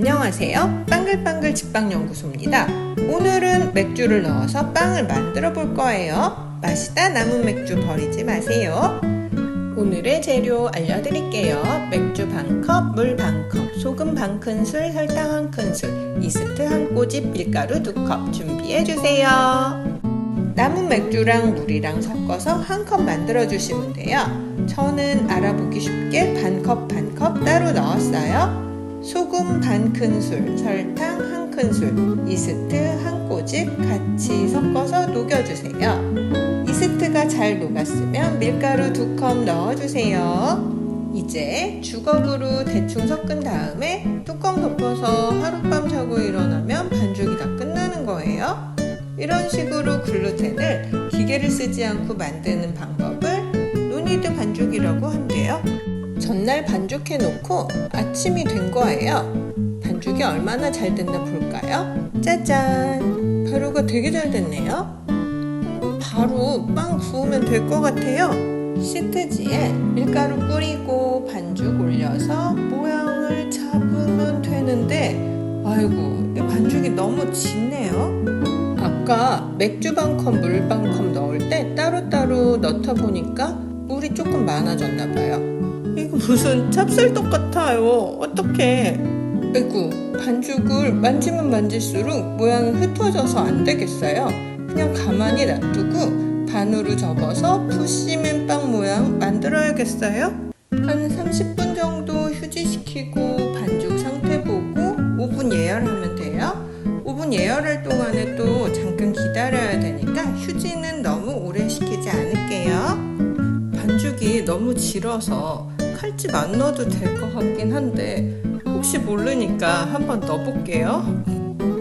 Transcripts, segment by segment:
안녕하세요. 빵글빵글 집빵연구소입니다. 오늘은 맥주를 넣어서 빵을 만들어 볼 거예요. 마시다 남은 맥주 버리지 마세요. 오늘의 재료 알려드릴게요. 맥주 반 컵, 물 반 컵, 소금 반 큰술, 설탕 한 큰술, 이스트 한 꼬집, 밀가루 두 컵 준비해 주세요. 남은 맥주랑 물이랑 섞어서 한 컵 만들어 주시면 돼요. 저는 알아보기 쉽게 반 컵 반 컵 따로 넣었어요. 소금 반 큰술, 설탕 한 큰술, 이스트 한 꼬집 같이 섞어서 녹여주세요. 이스트가 잘 녹았으면 밀가루 두 컵 넣어주세요. 이제 주걱으로 대충 섞은 다음에 뚜껑 덮어서 하룻밤 자고 일어나면 반죽이 다 끝나는 거예요. 이런 식으로 글루텐을 기계를 쓰지 않고 만드는 방법을 전날 반죽해 놓고 아침이 된 거예요. 반죽이 얼마나 잘 됐나 볼까요? 짜잔! 가루가 되게 잘 됐네요. 음, 바로 빵 구우면 될 것 같아요. 시트지에 밀가루 뿌리고 반죽 올려서 모양을 잡으면 되는데 아이고 반죽이 너무 진네요. 아까 맥주 반 컵, 물 반 컵 넣을 때 따로따로 넣다 보니까 물이 조금 많아졌나 봐요. 무슨 찹쌀떡 같아요. 어떡해. 아이고, 반죽을 만지면 만질수록 모양이 흩어져서 안 되겠어요. 그냥 가만히 놔두고 반으로 접어서 푸시맨 빵 모양 만들어야겠어요. 한 30분 정도 휴지시키고 반죽 상태 보고 5분 예열하면 돼요. 5분 예열할 동안에 또 잠깐 기다려야 되니까 휴지는 너무 오래 시키지 않을게요. 반죽이 너무 질어서 칼집 안 넣어도 될 것 같긴 한데 혹시 모르니까 한번 넣어볼게요.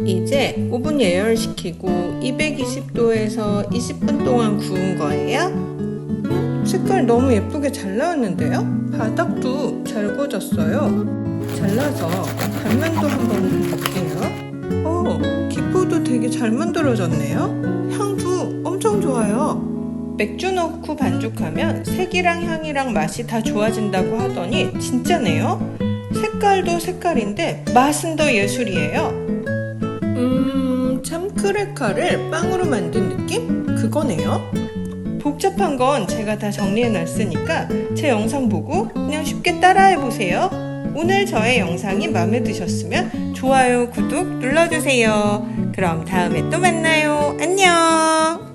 이제 5분 예열시키고 220도에서 20분 동안 구운 거예요. 음, 색깔 너무 예쁘게 잘 나왔는데요? 바닥도 잘 구워졌어요. 잘라서 단면도 한번 볼게요. 어, 기포도 되게 잘 만들어졌네요. 향도 엄청 좋아요. 맥주 넣고 반죽하면 색이랑 향이랑 맛이 다 좋아진다고 하더니 진짜네요. 색깔도 색깔인데 맛은 더 예술이에요. 음, 참크레카를 빵으로 만든 느낌? 그거네요. 복잡한 건 제가 다 정리해 놨으니까 제 영상 보고 그냥 쉽게 따라해 보세요. 오늘 저의 영상이 마음에 드셨으면 좋아요, 구독 눌러주세요. 그럼 다음에 또 만나요. 안녕!